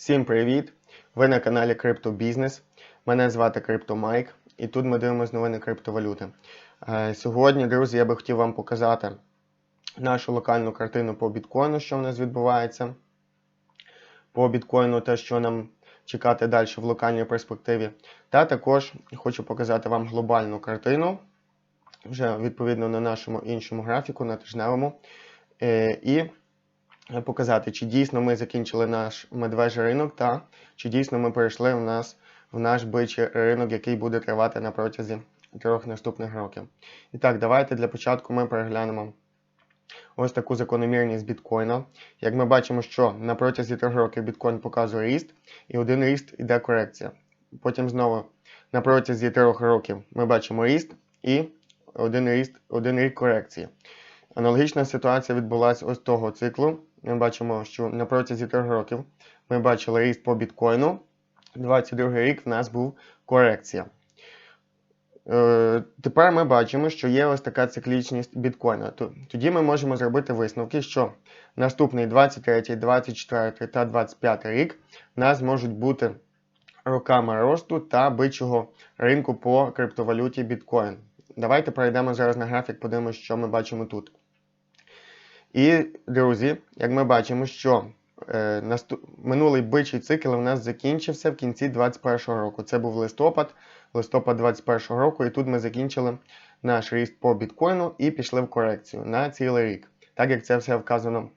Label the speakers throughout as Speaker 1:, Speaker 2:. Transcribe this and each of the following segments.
Speaker 1: Всім привіт! Ви на каналі Криптобізнес. Мене звати CryptoMike і тут ми дивимося новини криптовалюти. Е, Сьогодні, друзі, я би хотів вам показати нашу локальну картину по біткоїну, що в нас відбувається. По біткоїну, те, що нам чекати далі в локальній перспективі. Та також хочу показати вам глобальну картину, вже відповідно на нашому іншому графіку, на тижневому. Е, І показати, чи дійсно ми закінчили наш медвежий ринок, та чи дійсно ми перейшли в нас в наш бичий ринок, який буде тривати на протязі трьох наступних років. І так, давайте для початку ми переглянемо ось таку закономірність біткоїна. Як ми бачимо, що на протязі трьох років біткоін показує ріст, і один ріст іде корекція. Потім знову на протязі трьох років ми бачимо ріст і один ріст, один рік корекції. Аналогічна ситуація відбулася ось того циклу. Ми бачимо, що на протязі трьох років ми бачили ріст по біткоїну. 22 рік в нас був корекція. Е, тепер ми бачимо, що є ось така циклічність біткоїна. Тоді ми можемо зробити висновки, що наступний 23, 24 та 25 рік в нас можуть бути роками росту та бичого ринку по криптовалюті біткоін. Давайте перейдемо зараз на графік, подивимося, що ми бачимо тут. І, друзі, як ми бачимо, що е, наступ... минулий бичий цикл у нас закінчився в кінці 2021 року. Це був листопад, листопад 2021 року, і тут ми закінчили наш ріст по біткоїну і пішли в корекцію на цілий рік. Так як це все вказано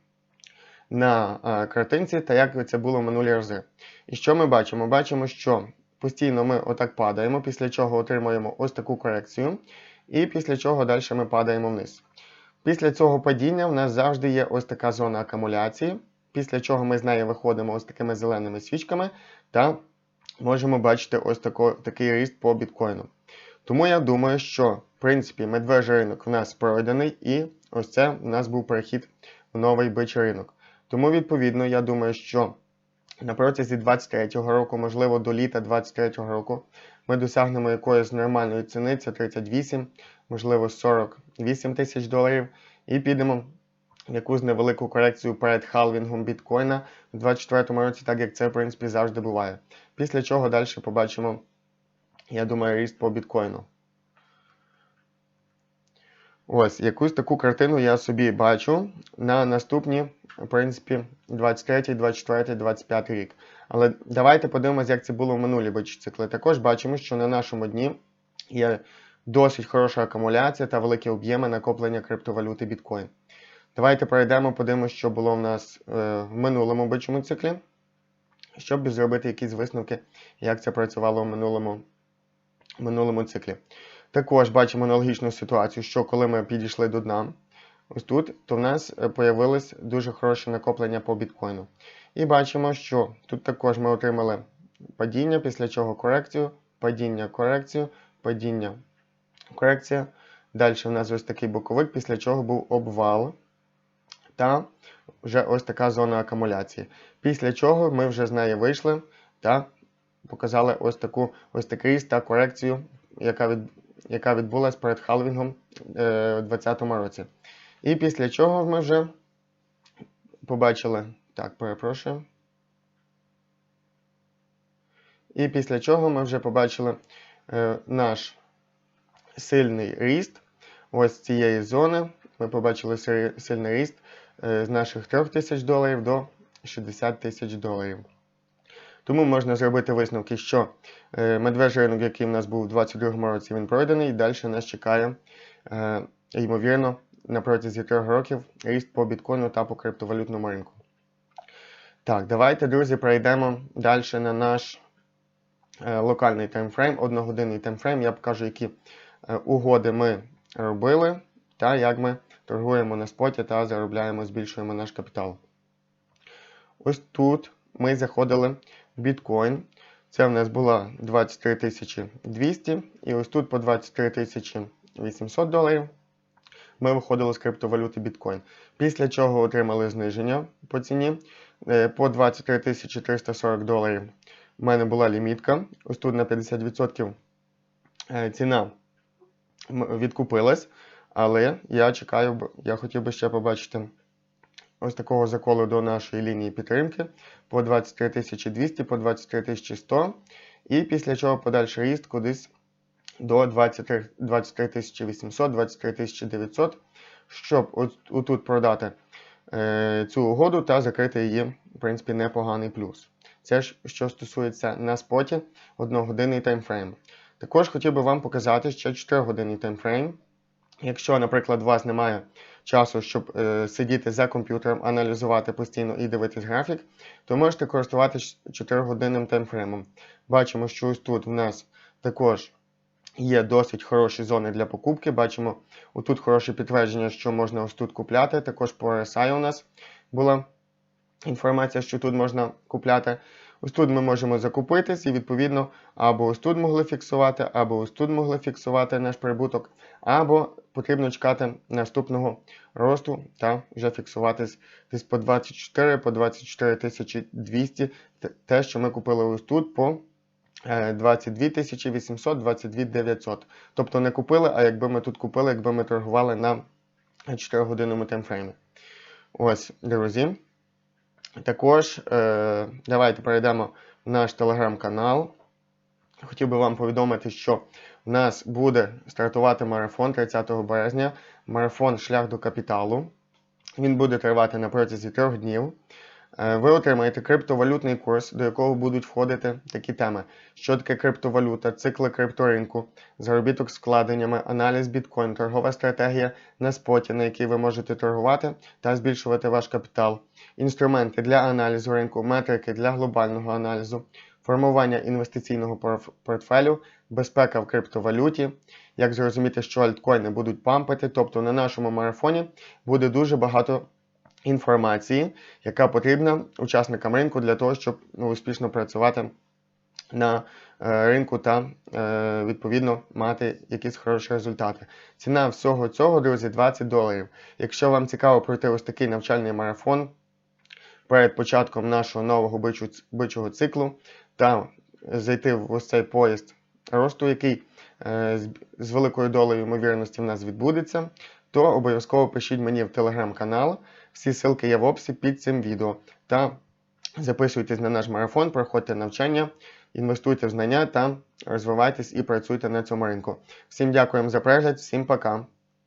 Speaker 1: на е, картинці, та як це було в минулі рази. І що ми бачимо? Бачимо, що постійно ми отак падаємо, після чого отримуємо ось таку корекцію, і після чого далі ми падаємо вниз. Після цього падіння в нас завжди є ось така зона акумуляції, після чого ми з неї виходимо ось такими зеленими свічками та можемо бачити ось тако, такий ріст по біткоїну. Тому я думаю, що в принципі медвежий ринок в нас пройдений, і ось це в нас був перехід в новий бичий ринок. Тому, відповідно, я думаю, що на протязі 23-го року, можливо, до літа 23-го року, ми досягнемо якоїсь нормальної ціни, це 38, можливо, 48 тисяч доларів, і підемо в якусь невелику корекцію перед халвінгом біткоїна у 2024 році, так як це, в принципі, завжди буває. Після чого далі побачимо, я думаю, ріст по біткоїну. Ось, якусь таку картину я собі бачу на наступні, в принципі, 23, 24, 25 рік. Але давайте подивимося, як це було в минулі бичі цикли. Також бачимо, що на нашому дні є досить хороша акумуляція та великі об'єми накоплення криптовалюти біткоін. Давайте перейдемо, подивимося, що було в нас е, в минулому бичому циклі, щоб зробити якісь висновки, як це працювало в минулому, минулому циклі. Також бачимо аналогічну ситуацію, що коли ми підійшли до дна, ось тут, то в нас з'явилось дуже хороше накоплення по біткоїну. І бачимо, що тут також ми отримали падіння, після чого корекцію, падіння, корекцію, падіння, корекція. Далі в нас ось такий боковик, після чого був обвал та вже ось така зона акумуляції. Після чого ми вже з неї вийшли та показали ось таку ось такий та корекцію, яка від, яка відбулася перед халвінгом е, у 2020 році. І після чого ми вже побачили. Так, перепрошую. І після чого ми вже побачили е, наш сильний ріст ось цієї зони. Ми побачили сильний ріст е, з наших 3 тисяч доларів до 60 тисяч доларів. Тому можна зробити висновки, що е, медвежий ринок, який в нас був у 2022 році, він пройдений, і далі нас чекає, е, ймовірно, на протязі трьох років ріст по біткоїну та по криптовалютному ринку. Так, давайте, друзі, перейдемо далі на наш локальний таймфрейм, одногодинний таймфрейм. Я покажу, які угоди ми робили, та як ми торгуємо на споті та заробляємо, збільшуємо наш капітал. Ось тут ми заходили в біткоін. Це в нас було 23 200, і ось тут по 23 800 доларів ми виходили з криптовалюти біткоін. Після чого отримали зниження по ціні. Е, По 23 340 доларів в мене була лімітка. Ось тут на 50% е, ціна відкупилась. Але я чекаю, я хотів би ще побачити ось такого заколу до нашої лінії підтримки по 23 200, по 23 100. І після чого подальший ріст кудись до 23 23 800, 23 900, щоб от, отут продати е, цю угоду та закрити її, в принципі, непоганий плюс. Це ж що стосується на споті одногодинний таймфрейм. Також хотів би вам показати ще 4-годинний таймфрейм. Якщо, наприклад, у вас немає часу, щоб е, сидіти за комп'ютером, аналізувати постійно і дивитись графік, то можете користуватися 4-годинним таймфреймом. Бачимо, що ось тут в нас також є досить хороші зони для покупки. Бачимо, отут хороше підтвердження, що можна ось тут купляти. Також по RSI у нас була інформація, що тут можна купляти. Ось тут ми можемо закупитись і, відповідно, або ось тут могли фіксувати, або ось тут могли фіксувати наш прибуток, або потрібно чекати наступного росту та вже фіксуватись десь по 24, по 24 200, те, що ми купили ось тут по 22 800, 22 900. Тобто не купили, а якби ми тут купили, якби ми торгували на 4-годинному таймфреймі. Ось, друзі. Також е, давайте перейдемо в наш телеграм-канал. Хотів би вам повідомити, що в нас буде стартувати марафон 30 березня. Марафон Шлях до капіталу. Він буде тривати на протязі трьох днів. Е, ви отримаєте криптовалютний курс, до якого будуть входити такі теми: що таке криптовалюта, цикли крипторинку, заробіток з вкладеннями, аналіз біткоін, торгова стратегія на споті, на якій ви можете торгувати та збільшувати ваш капітал, інструменти для аналізу ринку, метрики для глобального аналізу, формування інвестиційного портфелю, безпека в криптовалюті. Як зрозуміти, що альткоїни будуть пампити, тобто на нашому марафоні буде дуже багато інформації, яка потрібна учасникам ринку для того, щоб ну, успішно працювати на е, ринку та е, відповідно мати якісь хороші результати. Ціна всього цього, друзі, 20 доларів. Якщо вам цікаво пройти ось такий навчальний марафон перед початком нашого нового бичого циклу та зайти в ось цей поїзд росту, який е, з великою долею ймовірності в нас відбудеться, то обов'язково пишіть мені в телеграм-канал. Всі ссылки є в описі під цим відео. Та записуйтесь на наш марафон, проходьте навчання, інвестуйте в знання та розвивайтесь і працюйте на цьому ринку. Всім дякуємо за перегляд, всім пока!